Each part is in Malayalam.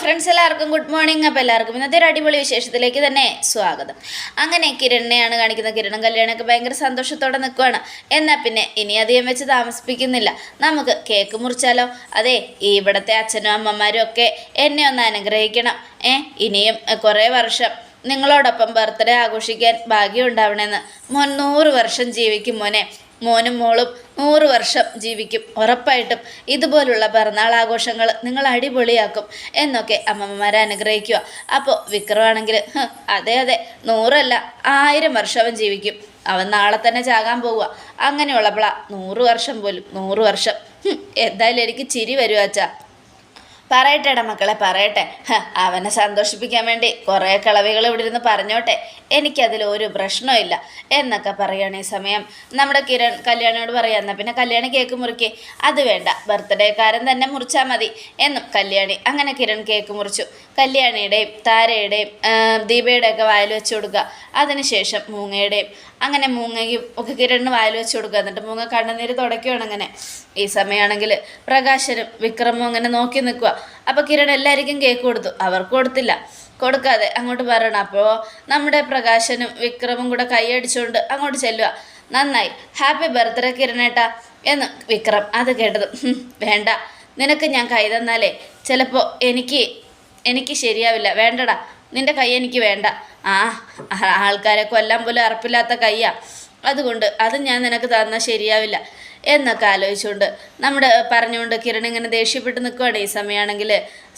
ഫ്രണ്ട്സ് എല്ലാവർക്കും ഗുഡ് മോർണിംഗ് അപ്പോൾ എല്ലാവർക്കും ഇന്നത്തെ ഒരു അടിപൊളി വിശേഷത്തിലേക്ക് തന്നെ സ്വാഗതം. അങ്ങനെ കിരണിനെയാണ് കാണിക്കുന്നത്. കിരണം കല്യാണമൊക്കെ ഭയങ്കര സന്തോഷത്തോടെ നിൽക്കുകയാണ് എന്നാൽ പിന്നെ ഇനി അധികം വെച്ച് താമസിപ്പിക്കുന്നില്ല. നമുക്ക് കേക്ക് മുറിച്ചാലോ? അതെ ഇവിടുത്തെ അച്ഛനും അമ്മമാരും ഒക്കെ എന്നെ ഒന്ന് അനുഗ്രഹിക്കണം. ഏ ഇനിയും കുറേ വർഷം നിങ്ങളോടൊപ്പം ബർത്ത്ഡേ ആഘോഷിക്കാൻ ഭാഗ്യം ഉണ്ടാവണമെന്ന്. മുന്നൂറ് വർഷം ജീവിക്കും മോനെ. മോനും മോളും നൂറ് വർഷം ജീവിക്കും. ഉറപ്പായിട്ടും ഇതുപോലുള്ള പിറന്നാൾ ആഘോഷങ്ങൾ നിങ്ങൾ അടിപൊളിയാക്കും എന്നൊക്കെ അമ്മമ്മമാരെ അനുഗ്രഹിക്കുക. അപ്പോൾ വിക്രമാണെങ്കിൽ "ഹ്, അതെ അതെ നൂറല്ല ആയിരം വർഷവും ജീവിക്കും. അവൻ നാളെ തന്നെ ചാകാൻ പോവുക. അങ്ങനെയുള്ളപ്പോളാ നൂറ് വർഷം പോലും നൂറ് വർഷം. എന്തായാലും എനിക്ക് ചിരി വരുവാ അച്ഛാ. പറയട്ടെടാ മക്കളെ പറയട്ടെ. അവനെ സന്തോഷിപ്പിക്കാൻ വേണ്ടി കുറേ കളവികൾ ഇവിടെ ഇരുന്ന് പറഞ്ഞോട്ടെ. എനിക്കതിൽ ഒരു പ്രശ്നമില്ല എന്നൊക്കെ പറയുകയാണ് ഈ സമയം. നമ്മുടെ കിരൺ കല്യാണിയോട് പറയാം എന്നാൽ പിന്നെ കല്യാണി കേക്ക് മുറിക്കേ. അത് വേണ്ട. ബർത്ത്ഡേക്കാരൻ തന്നെ മുറിച്ചാൽ മതി. എന്നും കല്യാണി അങ്ങനെ കിരൺ കേക്ക് മുറിച്ചു. കല്യാണിയുടെയും താരയുടെയും ദീപയുടെ ദീപയുടെയൊക്കെ വായിൽ വെച്ച് കൊടുക്കുക. അതിനുശേഷം മൂങ്ങയുടെയും അങ്ങനെ മൂങ്ങയും ഒക്കെ കിരണിന് വായിൽ വെച്ച് കൊടുക്കുക. എന്നിട്ട് മൂങ്ങ കണ്ണുനീര് തുടയ്ക്കുകയാണ് അങ്ങനെ. ഈ സമയമാണെങ്കിൽ പ്രകാശനും വിക്രമും അങ്ങനെ നോക്കി നിൽക്കുക. അപ്പോൾ കിരൺ എല്ലാവർക്കും കേക്ക് കൊടുത്തു. അവർക്ക് കൊടുത്തില്ല. കൊടുക്കാതെ അങ്ങോട്ട് പറയണം. അപ്പോൾ നമ്മുടെ പ്രകാശനും വിക്രമും കൂടെ കൈയടിച്ചുകൊണ്ട് അങ്ങോട്ട് ചെല്ലുക നന്നായി. ഹാപ്പി ബർത്ത്ഡേ കിരണേട്ടാ എന്ന് വിക്രം അത് കേട്ടത്. വേണ്ട. നിനക്ക് ഞാൻ കൈ തന്നാലേ. ചിലപ്പോൾ എനിക്ക് എനിക്ക് ശരിയാവില്ല. വേണ്ടടാ. നിന്റെ കൈ എനിക്ക് വേണ്ട. ആ ആൾക്കാരെ കൊല്ലാൻ പോലും അറപ്പില്ലാത്ത കയ്യാ അതുകൊണ്ട് അത് ഞാൻ നിനക്ക് തന്നാൽ ശരിയാവില്ല. എന്നൊക്കെ ആലോചിച്ചുകൊണ്ട് നമ്മുടെ പറഞ്ഞുകൊണ്ട് കിരൺ ഇങ്ങനെ ദേഷ്യപ്പെട്ട് നിൽക്കുവാണ് ഈ സമയമാണെങ്കിൽ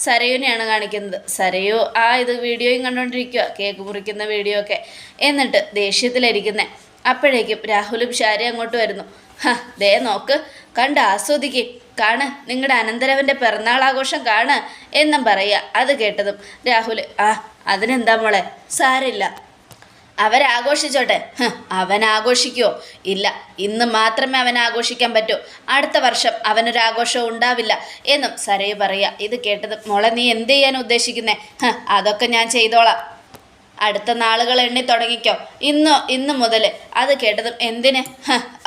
സരയുനെയാണ് കാണിക്കുന്നത്. സരയു ആ ഇത് വീഡിയോയും കണ്ടുകൊണ്ടിരിക്കുക കേക്ക് മുറിക്കുന്ന വീഡിയോ ഒക്കെ. എന്നിട്ട് ദേഷ്യത്തിലിരിക്കുന്നത് അപ്പോഴേക്കും രാഹുലും ഷാരി അങ്ങോട്ട് വരുന്നു. ദേ നോക്ക് കണ്ട് ആസ്വദിക്കേ. കാണ് നിങ്ങളുടെ അനന്തരവന്റെ പിറന്നാൾ ആഘോഷം കാണ് എന്നും പറയുക. അത് കേട്ടതും രാഹുൽ ആ അതിനെന്താ മോളെ? സാരില്ല അവരാഘോഷിച്ചോട്ടെ. അവൻ ആഘോഷിക്കുമോ ഇല്ല ഇന്ന് മാത്രമേ അവൻ ആഘോഷിക്കാൻ പറ്റൂ. അടുത്ത വർഷം അവനൊരു ആഘോഷവും ഉണ്ടാവില്ല എന്നും സരയ് പറയുക. ഇത് കേട്ടത് മോളെ നീ എന്ത് ചെയ്യാൻ ഉദ്ദേശിക്കുന്നേ? അതൊക്കെ ഞാൻ ചെയ്തോളാം. അടുത്ത നാളുകൾ എണ്ണി തുടങ്ങിക്കോ. ഇന്നോ ഇന്ന് മുതൽ. അത് കേട്ടതും എന്തിന്?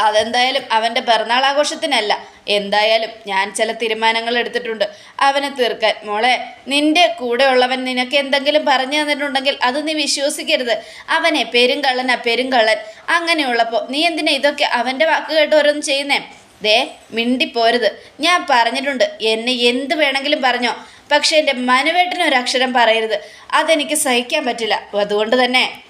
അതെന്തായാലും അവന്റെ പിറന്നാൾ ആഘോഷത്തിനല്ല. എന്തായാലും ഞാൻ ചില തീരുമാനങ്ങൾ എടുത്തിട്ടുണ്ട്. അവനെ തീർക്കാൻ. മോളെ നിന്റെ കൂടെയുള്ളവൻ നിനക്ക് എന്തെങ്കിലും പറഞ്ഞു തന്നിട്ടുണ്ടെങ്കിൽ അത് നീ വിശ്വസിക്കരുത്. അവനെ പെരുങ്കള്ളനാ പെരുങ്കള്ളൻ അങ്ങനെയുള്ളപ്പോൾ നീ എന്തിനാ ഇതൊക്കെ അവന്റെ വാക്ക് കേട്ട് ഓരോന്നും ചെയ്യുന്നേ? ദേ മിണ്ടിപ്പോരുത്. ഞാൻ പറഞ്ഞിട്ടുണ്ട്. എന്നെ എന്ത് വേണമെങ്കിലും പറഞ്ഞോ. പക്ഷേ എന്റെ അക്ഷരം പറയരുത്. അതെനിക്ക് സഹിക്കാൻ പറ്റില്ല. അതുകൊണ്ട് തന്നെ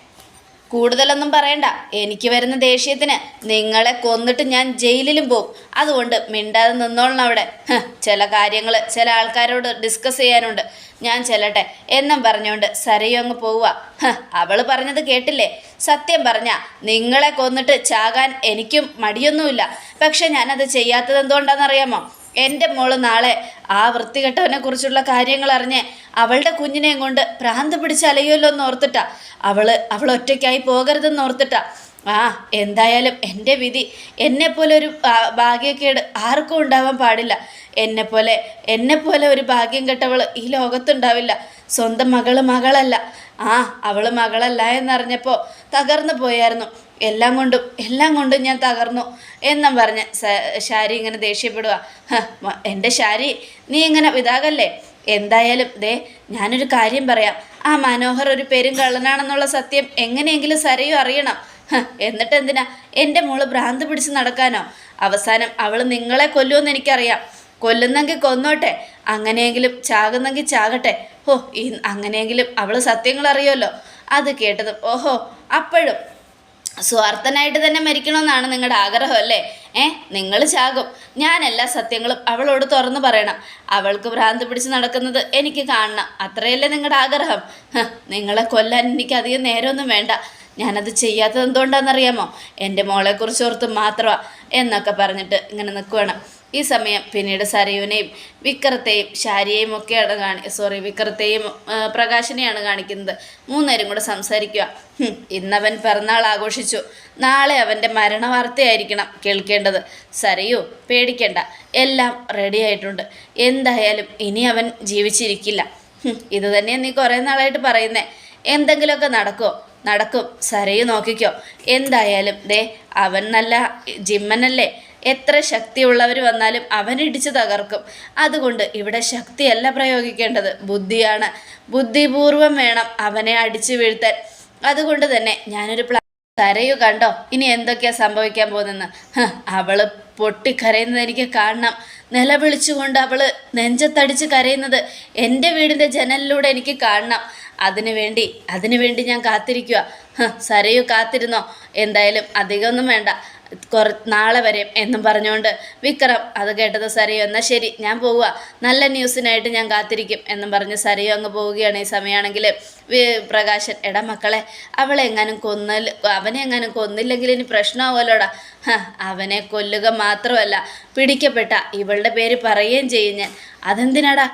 കൂടുതലൊന്നും പറയണ്ട. എനിക്ക് വരുന്ന ദേഷ്യത്തിന് നിങ്ങളെ കൊന്നിട്ട് ഞാൻ ജയിലിലും പോകും അതുകൊണ്ട് മിണ്ടാതെ നിന്നോളണം അവിടെ. ചില കാര്യങ്ങൾ ചില ആൾക്കാരോട് ഡിസ്കസ് ചെയ്യാനുണ്ട്. ഞാൻ ചെല്ലട്ടെ. എന്നും പറഞ്ഞുകൊണ്ട് സരയു അങ്ങ് പോവുക. അവൾ പറഞ്ഞത് കേട്ടില്ലേ? സത്യം പറഞ്ഞ നിങ്ങളെ കൊന്നിട്ട് ചാകാൻ എനിക്കും മടിയൊന്നുമില്ല. പക്ഷെ ഞാനത് ചെയ്യാത്തത് എന്തുകൊണ്ടാണെന്നറിയാമോ എന്റെ മോൾ നാളെ ആ വൃത്തികെട്ടവനെ കുറിച്ചുള്ള കാര്യങ്ങൾ അറിഞ്ഞ് അവളുടെ കുഞ്ഞിനെയും കൊണ്ട് ഭ്രാന്ത് പിടിച്ച് അലയുമല്ലോ എന്ന് ഓർത്തിട്ടാ. അവൾ അവൾ ഒറ്റയ്ക്കായി പോകരുതെന്ന് ഓർത്തിട്ടാ. ആ എന്തായാലും എന്റെ വിധി എന്നെപ്പോലെ ഒരു ഭാഗ്യക്കേട് ആർക്കും ഉണ്ടാവാൻ പാടില്ല. എന്നെപ്പോലെ എന്നെപ്പോലെ ഒരു ഭാഗ്യം കെട്ടവൾ ഈ ലോകത്തുണ്ടാവില്ല. സ്വന്തം മകൾ മകളല്ല. ആ അവൾ മകളല്ല എന്നറിഞ്ഞപ്പോൾ തകർന്നു പോയായിരുന്നു. എല്ലാം കൊണ്ടും എല്ലാം കൊണ്ടും ഞാൻ തകർന്നു എന്നും പറഞ്ഞ് ശാരി ഇങ്ങനെ ദേഷ്യപ്പെടുക എന്റെ ശാരി നീ ഇങ്ങനെ ഇതാകല്ലേ എന്തായാലും ദേ ഞാനൊരു കാര്യം പറയാം. ആ മനോഹർ ഒരു പെരും കള്ളനാണെന്നുള്ള സത്യം എങ്ങനെയെങ്കിലും സരയും അറിയണം. എന്നിട്ട് എന്തിനാ എന്റെ മോൾ ഭ്രാന്ത് പിടിച്ച് നടക്കാനോ? അവസാനം അവൾ നിങ്ങളെ കൊല്ലുമെന്ന് എനിക്കറിയാം. കൊല്ലുന്നെങ്കിൽ കൊന്നോട്ടെ. അങ്ങനെയെങ്കിലും ചാകുന്നെങ്കിൽ ചാകട്ടെ. ഓ ഈ അങ്ങനെയെങ്കിലും അവൾ സത്യങ്ങൾ അറിയുമല്ലോ. അത് കേട്ടതും ഓഹോ അപ്പോഴും. സ്വാർത്ഥനായിട്ട് തന്നെ മരിക്കണമെന്നാണ് നിങ്ങളുടെ ആഗ്രഹം അല്ലേ? ഏ നിങ്ങൾ ചാകും. ഞാൻ എല്ലാ സത്യങ്ങളും അവളോട് തുറന്നു പറയണം. അവൾക്ക് ഭ്രാന്ത് പിടിച്ച് നടക്കുന്നത് എനിക്ക് കാണണം. അത്രയല്ലേ നിങ്ങളുടെ ആഗ്രഹം. നിങ്ങളെ കൊല്ലാൻ എനിക്ക് അധികം നേരമൊന്നും വേണ്ട. ഞാനത് ചെയ്യാത്തത് എന്തുകൊണ്ടാണെന്നറിയാമോ? എന്റെ മോളെക്കുറിച്ച് ഓർത്ത് മാത്രമാണ് എന്നൊക്കെ പറഞ്ഞിട്ട് ഇങ്ങനെ നിൽക്കുകയാണ് ഈ സമയം പിന്നീട് സരയുവിനെയും വിക്രത്തെയും ശാരിയെയും ഒക്കെയാണ് കാണി സോറി വിക്രത്തെയും പ്രകാശിനെയാണ് കാണിക്കുന്നത്. മൂന്നുപേരും കൂടെ സംസാരിക്കുക ഇന്നവൻ പിറന്നാൾ ആഘോഷിച്ചു. നാളെ അവന്റെ മരണ വാർത്തയായിരിക്കണം കേൾക്കേണ്ടത്. സരയു പേടിക്കേണ്ട. എല്ലാം റെഡി ആയിട്ടുണ്ട്. എന്തായാലും ഇനി അവൻ ജീവിച്ചിരിക്കില്ല. ഇത് തന്നെ നീ കുറേ നാളായിട്ട് പറയുന്നേ. എന്തെങ്കിലുമൊക്കെ നടക്കുമോ നടക്കും. സരയു നോക്കിക്കോ. എന്തായാലും ദേ അവൻ നല്ല ജിമ്മനല്ലേ? എത്ര ശക്തിയുള്ളവർ വന്നാലും അവനിടിച്ച് തകർക്കും. അതുകൊണ്ട് ഇവിടെ ശക്തിയല്ല പ്രയോഗിക്കേണ്ടത്. ബുദ്ധിയാണ്. ബുദ്ധിപൂർവം വേണം അവനെ അടിച്ചു വീഴ്ത്താൻ. അതുകൊണ്ട് തന്നെ ഞാനൊരു കരയു കണ്ടോ? ഇനി എന്തൊക്കെയാ സംഭവിക്കാൻ പോകുന്നെന്ന് അവൾ പൊട്ടിക്കരയുന്നത് എനിക്ക് കാണണം. നിലവിളിച്ചുകൊണ്ട് അവൾ നെഞ്ചത്തടിച്ച് കരയുന്നത് എന്റെ വീടിന്റെ ജനലിലൂടെ എനിക്ക് കാണണം. അതിനു വേണ്ടി അതിനു വേണ്ടി ഞാൻ കാത്തിരിക്കുക സരയു കാത്തിരുന്നോ? എന്തായാലും അധികമൊന്നും വേണ്ട. കുറ നാളെ വരെയും എന്നും പറഞ്ഞുകൊണ്ട് വിക്രം അത് കേട്ടത് സരയോ എന്നാൽ ശരി ഞാൻ പോവുക. നല്ല ന്യൂസിനായിട്ട് ഞാൻ കാത്തിരിക്കും എന്നും പറഞ്ഞ് സരയോ അങ്ങ് പോവുകയാണ് ഈ സമയമാണെങ്കിൽ പ്രകാശൻ എടാ മക്കളെ അവളെ എങ്ങാനും കൊന്നൽ അവനെ എങ്ങാനും കൊന്നില്ലെങ്കിൽ ഇനി പ്രശ്നമാവുമല്ലോടാ. അവനെ കൊല്ലുക മാത്രമല്ല പിടിക്കപ്പെട്ട ഇവളുടെ പേര് പറയുകയും ചെയ്യും ഞാൻ. അതെന്തിനാടാ?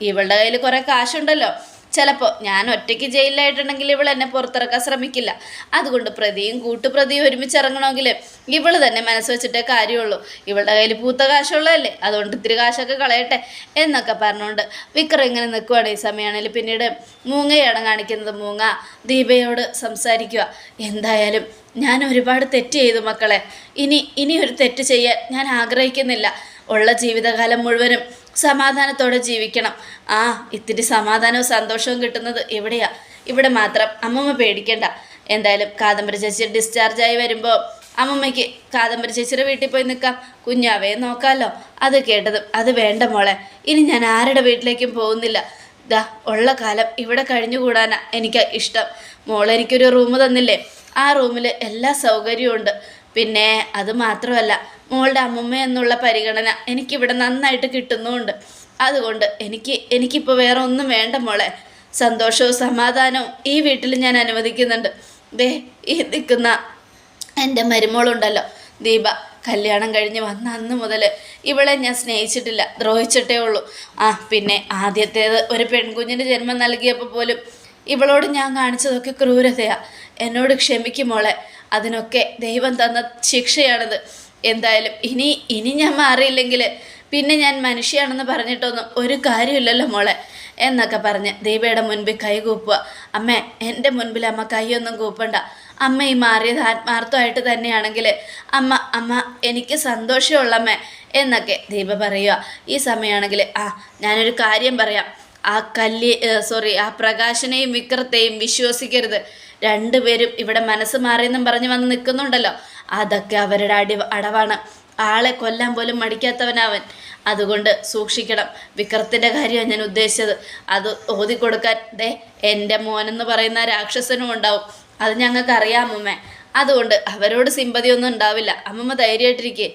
ഇവളുടെ കയ്യിൽ കുറേ കാശുണ്ടല്ലോ. ചിലപ്പോൾ ഞാൻ ഒറ്റയ്ക്ക് ജയിലിലായിട്ടുണ്ടെങ്കിൽ ഇവൾ എന്നെ പുറത്തിറക്കാൻ ശ്രമിക്കില്ല. അതുകൊണ്ട് പ്രതിയും കൂട്ടുപ്രതിയും ഒരുമിച്ച് ഇറങ്ങണമെങ്കിൽ ഇവൾ തന്നെ മനസ്സ് വെച്ചിട്ടേ കാര്യമുള്ളൂ. ഇവളുടെ കയ്യിൽ പൂത്ത കാശുള്ളതല്ലേ? അതുകൊണ്ട് ഇത്തിരി കാശൊക്കെ കളയട്ടെ എന്നൊക്കെ പറഞ്ഞുകൊണ്ട് വിക്രം ഇങ്ങനെ നിൽക്കുവാണ്. ഈ സമയമാണെങ്കിൽ പിന്നീട് മൂങ്ങയാണ് കാണിക്കുന്നത്. മൂങ്ങ ദീപയോട് സംസാരിക്കുക. എന്തായാലും ഞാൻ ഒരുപാട് തെറ്റ് ചെയ്തു മക്കളെ. ഇനി ഇനി ഒരു തെറ്റ് ചെയ്യാൻ ഞാൻ ആഗ്രഹിക്കുന്നില്ല. ഉള്ള ജീവിതകാലം മുഴുവനും സമാധാനത്തോടെ ജീവിക്കണം. ആ ഇത്തിരി സമാധാനവും സന്തോഷവും കിട്ടുന്നത് എവിടെയാ ഇവിടെ മാത്രം അമ്മമ്മ പേടിക്കണ്ട. എന്തായാലും കാദംബരി ചേച്ചി ഡിസ്ചാർജായി വരുമ്പോൾ അമ്മമ്മയ്ക്ക് കാദംബരി ചേച്ചിയുടെ വീട്ടിൽ പോയി നിൽക്കാം. കുഞ്ഞാവയെ നോക്കാമല്ലോ അത് കേട്ടതും അത് വേണ്ട മോളെ. ഇനി ഞാൻ ആരുടെ വീട്ടിലേക്കും പോകുന്നില്ല. ദാ ഉള്ള കാലം ഇവിടെ കഴിഞ്ഞുകൂടാനാ എനിക്ക് ഇഷ്ടം. മോളെനിക്കൊരു റൂം തന്നില്ലേ? ആ റൂമിൽ എല്ലാ സൗകര്യവും ഉണ്ട്. പിന്നെ അത് മാത്രമല്ല മോളുടെ അമ്മമ്മ എന്നുള്ള പരിഗണന എനിക്കിവിടെ നന്നായിട്ട് കിട്ടുന്നുമുണ്ട്. അതുകൊണ്ട് എനിക്ക് എനിക്കിപ്പോൾ വേറെ ഒന്നും വേണ്ട മോളെ. സന്തോഷവും സമാധാനവും ഈ വീട്ടിൽ ഞാൻ അനുവദിക്കുന്നുണ്ട്. ദേ ഈ നിൽക്കുന്ന എന്റെ മരുമോളുണ്ടല്ലോ ദീപ. കല്യാണം കഴിഞ്ഞ് വന്ന അന്ന് മുതൽ ഇവളെ ഞാൻ സ്നേഹിച്ചിട്ടില്ല ദ്രോഹിച്ചിട്ടേ ഉള്ളൂ. ആ പിന്നെ ആദ്യത്തേത് ഒരു പെൺകുഞ്ഞിന് ജന്മം നൽകിയപ്പോൾ പോലും ഇവളോട് ഞാൻ കാണിച്ചതൊക്കെ ക്രൂരതയാ. എന്നോട് ക്ഷമിക്കുമോളെ അതിനൊക്കെ ദൈവം തന്ന ശിക്ഷയാണിത്. എന്തായാലും ഇനി ഇനി ഞാൻ മാറിയില്ലെങ്കിൽ പിന്നെ ഞാൻ മനുഷ്യയാണെന്ന് പറഞ്ഞിട്ടൊന്നും ഒരു കാര്യമില്ലല്ലോ മോളെ എന്നൊക്കെ പറഞ്ഞ് ദീപയുടെ മുൻപിൽ കൈ കൂപ്പുക അമ്മേ എന്റെ മുൻപിൽ അമ്മ കൈയൊന്നും കൂപ്പണ്ട. അമ്മ ഈ മാറിയത് ആത്മാർത്ഥമായിട്ട് തന്നെയാണെങ്കിൽ അമ്മ അമ്മ എനിക്ക് സന്തോഷമുള്ളമ്മേ എന്നൊക്കെ ദീപ പറയുക ഈ സമയമാണെങ്കിൽ ആ ഞാനൊരു കാര്യം പറയാം. ആ കല്ല് സോറി ആ പ്രകാശനെയും വിക്രത്തെയും വിശ്വസിക്കരുത്. രണ്ടുപേരും ഇവിടെ മനസ്സ് മാറിയെന്നും പറഞ്ഞ് വന്ന് നിൽക്കുന്നുണ്ടല്ലോ. അതൊക്കെ അവരുടെ അടി അടവാണ്. ആളെ കൊല്ലാൻ പോലും മടിക്കാത്തവനവൻ. അതുകൊണ്ട് സൂക്ഷിക്കണം. വിക്രത്തിന്റെ കാര്യമാണ് ഞാൻ ഉദ്ദേശിച്ചത്. അത് ഓതിക്കൊടുക്കാൻ ദേ എന്റെ മോനെന്ന് പറയുന്ന രാക്ഷസനും ഉണ്ടാവും. അത് ഞങ്ങൾക്കറിയാം അമ്മമ്മേ അതുകൊണ്ട് അവരോട് സിമ്പതി ഒന്നും ഉണ്ടാവില്ല. അമ്മമ്മ ധൈര്യമായിട്ടിരിക്കേ.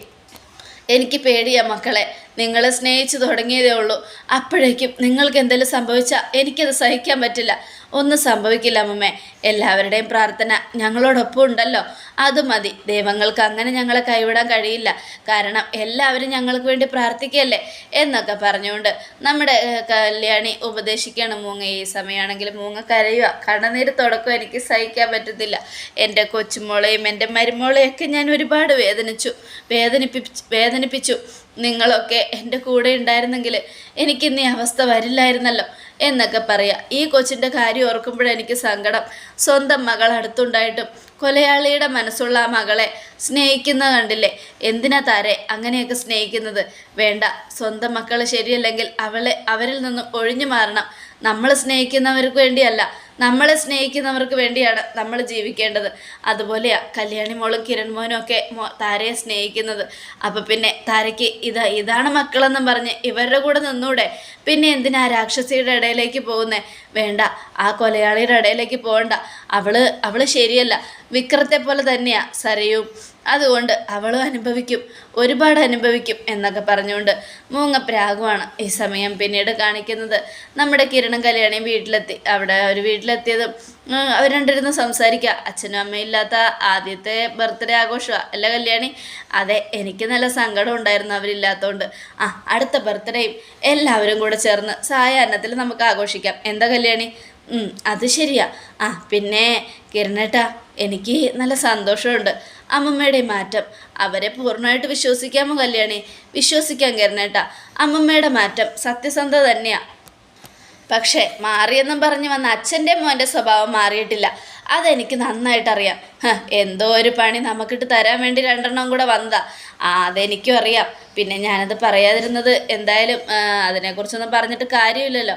എനിക്ക് പേടിയാ മക്കളെ. നിങ്ങളെ സ്നേഹിച്ചു തുടങ്ങിയതേ ഉള്ളൂ. അപ്പോഴേക്കും നിങ്ങൾക്ക് എന്തെങ്കിലും സംഭവിച്ചാൽ എനിക്കത് സഹിക്കാൻ പറ്റില്ല. ഒന്നും സംഭവിക്കില്ല അമ്മമ്മേ. എല്ലാവരുടെയും പ്രാർത്ഥന ഞങ്ങളോടൊപ്പം ഉണ്ടല്ലോ. അത് മതി. ദൈവങ്ങൾക്ക് അങ്ങനെ ഞങ്ങളെ കൈവിടാൻ കഴിയില്ല. കാരണം എല്ലാവരും ഞങ്ങൾക്ക് വേണ്ടി പ്രാർത്ഥിക്കല്ലേ എന്നൊക്കെ പറഞ്ഞുകൊണ്ട് നമ്മുടെ കല്യാണി ഉപദേശിക്കുകയാണ്. മൂങ്ങ ഈ സമയമാണെങ്കിൽ മൂങ്ങ കരയുക. കണ്ണുനീര് തുടക്കം. എനിക്ക് സഹിക്കാൻ പറ്റത്തില്ല. എന്റെ കൊച്ചുമോളെയും എന്റെ മരുമോളെയൊക്കെ ഞാൻ ഒരുപാട് വേദനിച്ചു. വേദനിപ്പിച്ച് വേദനിപ്പിച്ചു. നിങ്ങളൊക്കെ എന്റെ കൂടെ ഉണ്ടായിരുന്നെങ്കിൽ എനിക്കിന്ന് ഈ അവസ്ഥ വരില്ലായിരുന്നല്ലോ എന്നൊക്കെ പറയാം. ഈ കൊച്ചിന്റെ കാര്യം ഓർക്കുമ്പോഴെനിക്ക് സങ്കടം. സ്വന്തം മകൾ അടുത്തുണ്ടായിട്ടും കൊലയാളിയുടെ മനസ്സുള്ള മകളെ സ്നേഹിക്കുന്ന കണ്ടില്ലേ? എന്തിനാ താരെ അങ്ങനെയൊക്കെ സ്നേഹിക്കുന്നത്? വേണ്ട സ്വന്തം മക്കൾ ശരിയല്ലെങ്കിൽ അവളെ അവരിൽ നിന്നും ഒഴിഞ്ഞു മാറണം. നമ്മൾ സ്നേഹിക്കുന്നവർക്ക് വേണ്ടിയല്ല നമ്മളെ സ്നേഹിക്കുന്നവർക്ക് വേണ്ടിയാണ് നമ്മൾ ജീവിക്കേണ്ടത്. അതുപോലെയാ കല്യാണി മോളും കിരൺ മോനും ഒക്കെ താരയെ സ്നേഹിക്കുന്നത്. അപ്പം പിന്നെ താരയ്ക്ക് ഇത് ഇതാണ് മക്കളെന്നും പറഞ്ഞ് ഇവരുടെ കൂടെ നിന്നൂടെ. പിന്നെ എന്തിനാ രാക്ഷസിയുടെ ഇടയിലേക്ക് പോകുന്നേ? വേണ്ട ആ കൊലയാളിയുടെ ഇടയിലേക്ക് പോകണ്ട. അവൾ അവൾ ശരിയല്ല. വിക്രത്തെ പോലെ തന്നെയാ സരയും അതുകൊണ്ട് അവളും അനുഭവിക്കും ഒരുപാട് അനുഭവിക്കും എന്നൊക്കെ പറഞ്ഞുകൊണ്ട് മൂങ്ങ പ്രാഗുവാണ് ഈ സമയം പിന്നീട് കാണിക്കുന്നത്. നമ്മുടെ കിരണും കല്യാണിയും വീട്ടിലെത്തി. അവിടെ ഒരു വീട്ടിലെത്തിയതും അവർ രണ്ടിരുന്ന് സംസാരിക്കുക. അച്ഛനും അമ്മയും ഇല്ലാത്ത ആദ്യത്തെ ബർത്ത്ഡേ ആഘോഷമാണ് അല്ല കല്യാണി? അതെ എനിക്ക് നല്ല സങ്കടം ഉണ്ടായിരുന്നു അവരില്ലാത്തതുകൊണ്ട് ആ അടുത്ത ബർത്ത്ഡേയും എല്ലാവരും കൂടെ ചേർന്ന് സായാഹ്നത്തിൽ നമുക്ക് ആഘോഷിക്കാം. എന്താ കല്യാണി? അത് ശരിയാ. ആ പിന്നെ കിരണേട്ടാ എനിക്ക് നല്ല സന്തോഷമുണ്ട്. അമ്മമ്മയുടെ മാറ്റം. അവരെ പൂർണമായിട്ട് വിശ്വസിക്കാമോ കല്യാണി? വിശ്വസിക്കാൻ കിരണേട്ടാ. അമ്മമ്മയുടെ മാറ്റം സത്യസന്ധത തന്നെയാ. പക്ഷേ മാറിയെന്നും പറഞ്ഞ് വന്ന അച്ഛന്റെ മോന്റെ സ്വഭാവം മാറിയിട്ടില്ല. അതെനിക്ക് നന്നായിട്ടറിയാം. എന്തോ ഒരു പണി നമുക്കിട്ട് തരാൻ വേണ്ടി രണ്ടെണ്ണം കൂടെ വന്നതാ. ആ അതെനിക്കും അറിയാം. പിന്നെ ഞാനത് പറയാതിരുന്നത് എന്തായാലും അതിനെക്കുറിച്ചൊന്നും പറഞ്ഞിട്ട് കാര്യമില്ലല്ലോ.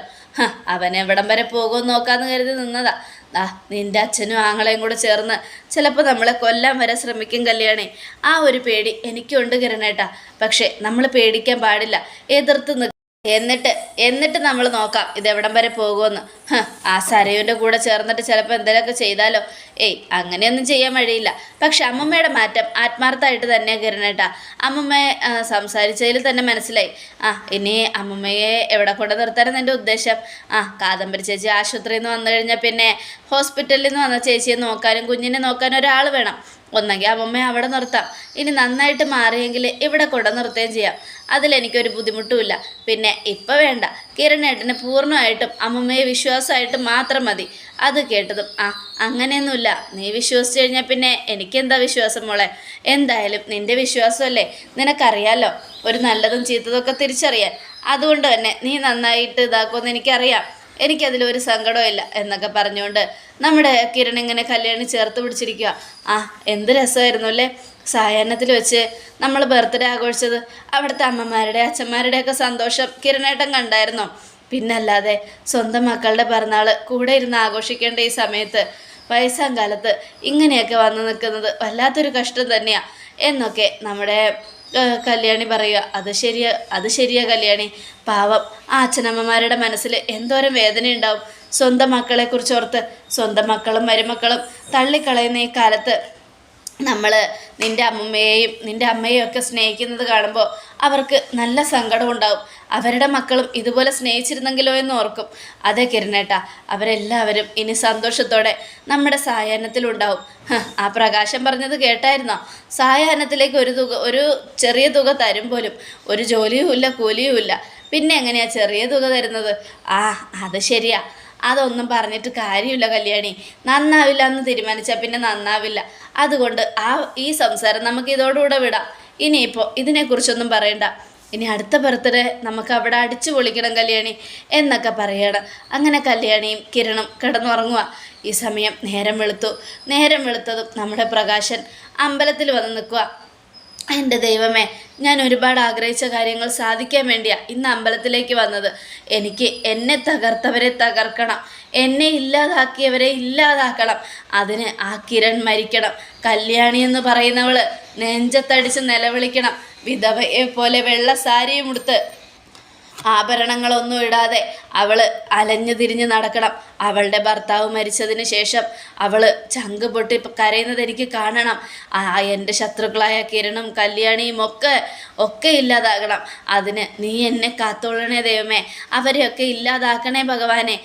അവൻ എവിടം വരെ പോകുമെന്ന് നോക്കാന്ന് കരുതി നിന്നതാ. ആ നിന്റെ അച്ഛനും ആങ്ങളെയും കൂടെ ചേർന്ന് ചിലപ്പോൾ നമ്മളെ കൊല്ലാൻ വരെ ശ്രമിക്കും കല്യാണേ. ആ ഒരു പേടി എനിക്കുണ്ട് കിരണേട്ടാ. പക്ഷേ നമ്മൾ പേടിക്കാൻ പാടില്ല. എതിർത്ത് എന്നിട്ട് എന്നിട്ട് നമ്മൾ നോക്കാം ഇത് എവിടം വരെ പോകുമെന്ന്. ആ സരയുവിന്റെ കൂടെ ചേർന്നിട്ട് ചിലപ്പോൾ എന്തെങ്കിലുമൊക്കെ ചെയ്താലോ. ഏയ് അങ്ങനെയൊന്നും ചെയ്യാൻ വഴിയില്ല. പക്ഷെ അമ്മമ്മയുടെ മാറ്റം ആത്മാർത്ഥമായിട്ട് തന്നെ കിരണേട്ടാ അമ്മമ്മയെ സംസാരിച്ചതിൽ തന്നെ മനസ്സിലായി. ആ ഇനി അമ്മമ്മയെ എവിടെ കൊണ്ട് നിർത്താനെന്ന് എന്റെ ഉദ്ദേശം? ആ കാദംബരി ചേച്ചി ആശുപത്രിയിൽ നിന്ന് വന്നു കഴിഞ്ഞാൽ പിന്നെ ഹോസ്പിറ്റലിൽ നിന്ന് വന്ന ചേച്ചിയെ നോക്കാനും കുഞ്ഞിനെ നോക്കാനും ഒരാൾ വേണം. ഒന്നെങ്കിൽ അമ്മമ്മയെ അവിടെ നിർത്താം. ഇനി നന്നായിട്ട് മാറിയെങ്കിൽ ഇവിടെ കൊണ്ട് നിർത്തുകയും ചെയ്യാം. അതിലെനിക്കൊരു ബുദ്ധിമുട്ടുമില്ല. പിന്നെ ഇപ്പം വേണ്ട. കിരണേട്ടന് പൂർണമായിട്ടും അമ്മമ്മയെ വിശ്വാസമായിട്ട് മാത്രം മതി. അത് കേട്ടതും ആ അങ്ങനെയൊന്നുമില്ല. നീ വിശ്വസിച്ചു കഴിഞ്ഞാൽ പിന്നെ എനിക്കെന്താ വിശ്വാസം മോളെ? എന്തായാലും നിന്റെ വിശ്വാസമല്ലേ? നിനക്കറിയാലോ ഒരു നല്ലതും ചീത്തതൊക്കെ തിരിച്ചറിയാൻ. അതുകൊണ്ട് തന്നെ നീ നന്നായിട്ട് ഇതാക്കുമെന്ന് എനിക്കറിയാം. എനിക്കതിലൊരു സങ്കടമില്ല എന്നൊക്കെ പറഞ്ഞുകൊണ്ട് നമ്മുടെ കിരൺ ഇങ്ങനെ കല്യാണി ചേർത്ത് പിടിച്ചിരിക്കുക ആ എന്ത് രസമായിരുന്നു അല്ലേ? സായാഹ്നത്തിൽ വെച്ച് നമ്മൾ ബർത്ത്ഡേ ആഘോഷിച്ചത്. അവിടുത്തെ അമ്മമാരുടെ അച്ഛന്മാരുടെയൊക്കെ സന്തോഷം കിരണേട്ടൻ കണ്ടായിരുന്നോ? പിന്നല്ലാതെ സ്വന്തം മക്കളുടെ പിറന്നാൾ കൂടെ ഇരുന്ന് ആഘോഷിക്കേണ്ട ഈ സമയത്ത് വയസ്സാം കാലത്ത് ഇങ്ങനെയൊക്കെ വന്നു നിൽക്കുന്നത് വല്ലാത്തൊരു കഷ്ടം തന്നെയാണ് എന്നൊക്കെ നമ്മുടെ കല്യാണി പറയുക അത് ശരിയാ അത് ശരിയാ കല്യാണി. പാവം ആ അച്ഛനമ്മമാരുടെ മനസ്സിൽ എന്തോരം വേദന ഉണ്ടാവും. സ്വന്തം മക്കളെക്കുറിച്ച് ഓർത്ത് സ്വന്തം മക്കളും മരുമക്കളും തള്ളിക്കളയുന്ന ഈ കാലത്ത് നമ്മൾ നിന്റെ അമ്മയെയും നിന്റെ അമ്മയെയും ഒക്കെ സ്നേഹിക്കുന്നത് കാണുമ്പോൾ അവർക്ക് നല്ല സങ്കടം ഉണ്ടാവും. അവരുടെ മക്കളും ഇതുപോലെ സ്നേഹിച്ചിരുന്നെങ്കിലോ എന്ന് ഓർക്കും. അതേ കിരണേട്ട അവരെല്ലാവരും ഇനി സന്തോഷത്തോടെ നമ്മുടെ സായാഹ്നത്തിലുണ്ടാവും ആ പ്രകാശം പറഞ്ഞത് കേട്ടായിരുന്നോ? സായാഹ്നത്തിലേക്ക് ഒരു തുക ഒരു ചെറിയ തുക തരും പോലും. ഒരു ജോലിയുമില്ല കൂലിയുമില്ല. പിന്നെ എങ്ങനെയാ ചെറിയ തുക തരുന്നത്? ആ അത് ശരിയാ. അതൊന്നും പറഞ്ഞിട്ട് കാര്യമില്ല കല്യാണി. നന്നാവില്ല എന്ന് തീരുമാനിച്ചാൽ പിന്നെ നന്നാവില്ല. അതുകൊണ്ട് ആ ഈ സംസാരം നമുക്ക് ഇതോടുകൂടെ വിടാം. ഇനിയിപ്പോൾ ഇതിനെക്കുറിച്ചൊന്നും പറയണ്ട. ഇനി അടുത്ത ബർത്ത്ഡേ നമുക്ക് അവിടെ അടിച്ചു പൊളിക്കണം കല്യാണി എന്നൊക്കെ പറയണം. അങ്ങനെ കല്യാണിയും കിരണും കിടന്നുറങ്ങുക ഈ സമയം നേരം വെളുത്തു. നേരം വെളുത്തതും നമ്മുടെ പ്രകാശൻ അമ്പലത്തിൽ വന്ന് നിൽക്കുക എന്റെ ദൈവമേ ഞാൻ ഒരുപാട് ആഗ്രഹിച്ച കാര്യങ്ങൾ സാധിക്കാൻ വേണ്ടിയാണ് ഇന്ന് അമ്പലത്തിലേക്ക് വന്നത്. എനിക്ക് എന്നെ തകർത്തവരെ തകർക്കണം. എന്നെ ഇല്ലാതാക്കിയവരെ ഇല്ലാതാക്കണം. അതിന് ആ കിരൺ മരിക്കണം. കല്യാണി എന്ന് പറയുന്നവൾ നെഞ്ചത്തടിച്ച് നിലവിളിക്കണം. വിധവയെ പോലെ വെള്ള സാരിയും ഉടുത്ത് ആഭരണങ്ങളൊന്നും ഇടാതെ അവൾ അലഞ്ഞു തിരിഞ്ഞ് നടക്കണം. അവളുടെ ഭർത്താവ് മരിച്ചതിന് ശേഷം അവൾ ചങ്ക് പൊട്ടി കരയുന്നത് എനിക്ക് കാണണം. ആ എന്റെ ശത്രുക്കളായ കിരണും കല്യാണിയും ഒക്കെ ഒക്കെ ഇല്ലാതാകണം. അതിന് നീ എന്നെ കാത്തോളണേ ദൈവമേ. അവരെയൊക്കെ ഇല്ലാതാക്കണേ ഭഗവാനെ.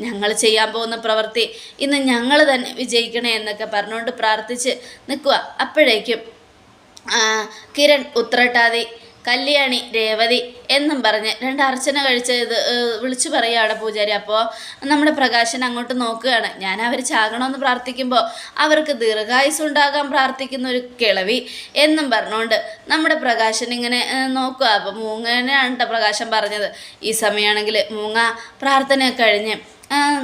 ഞങ്ങൾ ചെയ്യാൻ പോകുന്ന പ്രവൃത്തി ഇന്ന് ഞങ്ങൾ തന്നെ വിജയിക്കണേ എന്നൊക്കെ പറഞ്ഞുകൊണ്ട് പ്രാർത്ഥിച്ച് നിൽക്കുക അപ്പോഴേക്കും കിരൺ ഉത്രട്ടാതി കല്യാണി രേവതി എന്നും പറഞ്ഞ് രണ്ട് അർച്ചന കഴിച്ച ഇത് ഏഹ്, വിളിച്ചു പറയുകയാണ് പൂജാരി. അപ്പോൾ നമ്മുടെ പ്രകാശൻ അങ്ങോട്ട് നോക്കുകയാണ്. ഞാൻ അവർ ചാകണമെന്ന് പ്രാർത്ഥിക്കുമ്പോൾ അവർക്ക് ദീർഘായുസ് ഉണ്ടാകാൻ പ്രാർത്ഥിക്കുന്ന ഒരു കിളവി എന്നും പറഞ്ഞുകൊണ്ട് നമ്മുടെ പ്രകാശൻ ഇങ്ങനെ നോക്കുക. അപ്പോൾ മൂങ്ങനെയാണ് കേട്ടോ പ്രകാശൻ പറഞ്ഞത്. ഈ സമയമാണെങ്കിൽ മൂങ്ങ പ്രാർത്ഥനയൊക്കെ കഴിഞ്ഞ്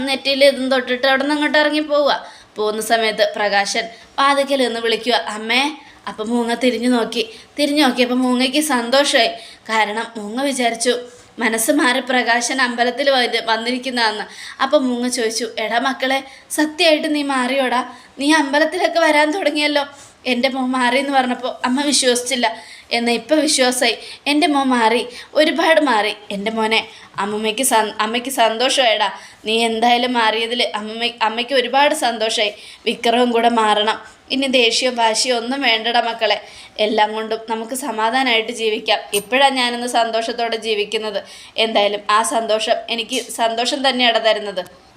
നെറ്റിയിൽ ഇതും തൊട്ടിട്ട് അവിടെ നിന്ന് അങ്ങോട്ട് ഇറങ്ങി പോവുക. പോകുന്ന സമയത്ത് പ്രകാശൻ വാതിക്കൽ നിന്ന് വിളിക്കുക. അമ്മേ അപ്പം മൂങ്ങ തിരിഞ്ഞു നോക്കി. തിരിഞ്ഞു നോക്കിയപ്പോൾ മൂങ്ങയ്ക്ക് സന്തോഷമായി കാരണം മൂങ്ങ വിചാരിച്ചു മനസ്സ് മാറി പ്രകാശൻ അമ്പലത്തിൽ വന്ന് വന്നിരിക്കുന്നതാന്ന്. അപ്പം മൂങ്ങ ചോദിച്ചു എടാ മക്കളെ സത്യമായിട്ട് നീ മാറിയോടാ? നീ അമ്പലത്തിലൊക്കെ വരാൻ തുടങ്ങിയല്ലോ. എന്റെ മോൻ മാറി എന്ന് പറഞ്ഞപ്പോൾ അമ്മ വിശ്വസിച്ചില്ല. എന്നാൽ ഇപ്പം വിശ്വാസമായി എന്റെ മോൻ മാറി. ഒരുപാട് മാറി. എന്റെ മോനെ അമ്മമ്മയ്ക്ക് അമ്മയ്ക്ക് സന്തോഷമായടാ നീ എന്തായാലും മാറിയതിൽ അമ്മമ്മ അമ്മയ്ക്ക് ഒരുപാട് സന്തോഷമായി വിക്രവും കൂടെ മാറണം. ഇനി ദേഷ്യവും വാശിയോ ഒന്നും വേണ്ടട മക്കളെ. എല്ലാം കൊണ്ടും നമുക്ക് സമാധാനമായിട്ട് ജീവിക്കാം. ഇപ്പോഴാണ് ഞാനിന്ന് സന്തോഷത്തോടെ ജീവിക്കുന്നത്. എന്തായാലും ആ സന്തോഷം എനിക്ക് സന്തോഷം തന്നെയാണ് തരുന്നത്.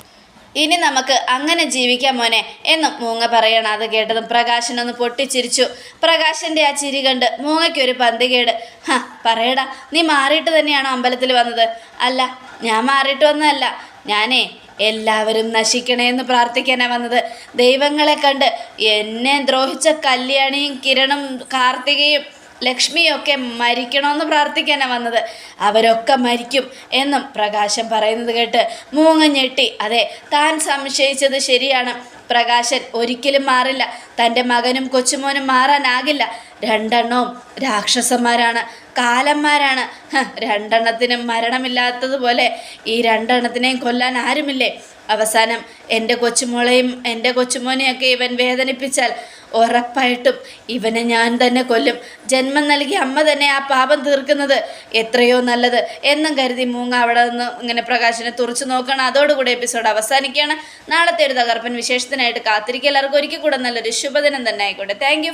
ഇനി നമുക്ക് അങ്ങനെ ജീവിക്കാം മോനെ എന്നും മൂങ്ങ പറയണം. അത് കേട്ടതും പ്രകാശൻ ഒന്ന് പൊട്ടിച്ചിരിച്ചു. പ്രകാശന്റെ ആ ചിരി കണ്ട് മൂങ്ങയ്ക്കൊരു പന്തികേട്. ഹ പറയടാ നീ മാറിയിട്ട് തന്നെയാണോ അമ്പലത്തിൽ വന്നത്? അല്ല ഞാൻ മാറിയിട്ട് വന്നതല്ല. ഞാനേ എല്ലാവരും നശിക്കണേ എന്ന് പ്രാർത്ഥിക്കാനാണ് വന്നത്. ദൈവങ്ങളെ കണ്ട് എന്നെ ദ്രോഹിച്ച കല്യാണിയും കിരണും കാർത്തികയും ലക്ഷ്മിയൊക്കെ മരിക്കണമെന്ന് പ്രാർത്ഥിക്കാനാണ് വന്നത്. അവരൊക്കെ മരിക്കും എന്നും പ്രകാശം പറയുന്നത് കേട്ട് മൂങ്ങ ഞെട്ടി. അതെ താൻ സംശയിച്ചത് ശരിയാണ്. പ്രകാശൻ ഒരിക്കലും മാറില്ല. തന്റെ മകനും കൊച്ചുമോനും മാറാനാകില്ല. രണ്ടെണ്ണവും രാക്ഷസന്മാരാണ് കാലന്മാരാണ്. രണ്ടെണ്ണത്തിനും മരണമില്ലാത്തതുപോലെ ഈ രണ്ടെണ്ണത്തിനെയും കൊല്ലാൻ ആരുമില്ലേ? അവസാനം എന്റെ കൊച്ചുമോളെയും എന്റെ കൊച്ചുമോനെയൊക്കെ ഇവൻ വേദനിപ്പിച്ചാൽ ഉറപ്പായിട്ടും ഇവനെ ഞാൻ തന്നെ കൊല്ലും. ജന്മം നൽകി അമ്മ തന്നെ ആ പാപം തീർക്കുന്നത് എത്രയോ നല്ലത്. എന്നും കരുതി മൂങ്ങ അവിടെ നിന്ന് ഇങ്ങനെ പ്രകാശനെ തുറച്ചു നോക്കണം അതോടുകൂടി എപ്പിസോഡ് അവസാനിക്കുകയാണ്. നാളത്തെ ഒരു തകർപ്പൻ വിശേഷത്തിനായിട്ട് കാത്തിരിക്കുക. എല്ലാവർക്കും ഒരിക്കൽ കൂടെ നല്ലൊരു ശുഭദിനം തന്നെ ആയിക്കോട്ടെ. താങ്ക്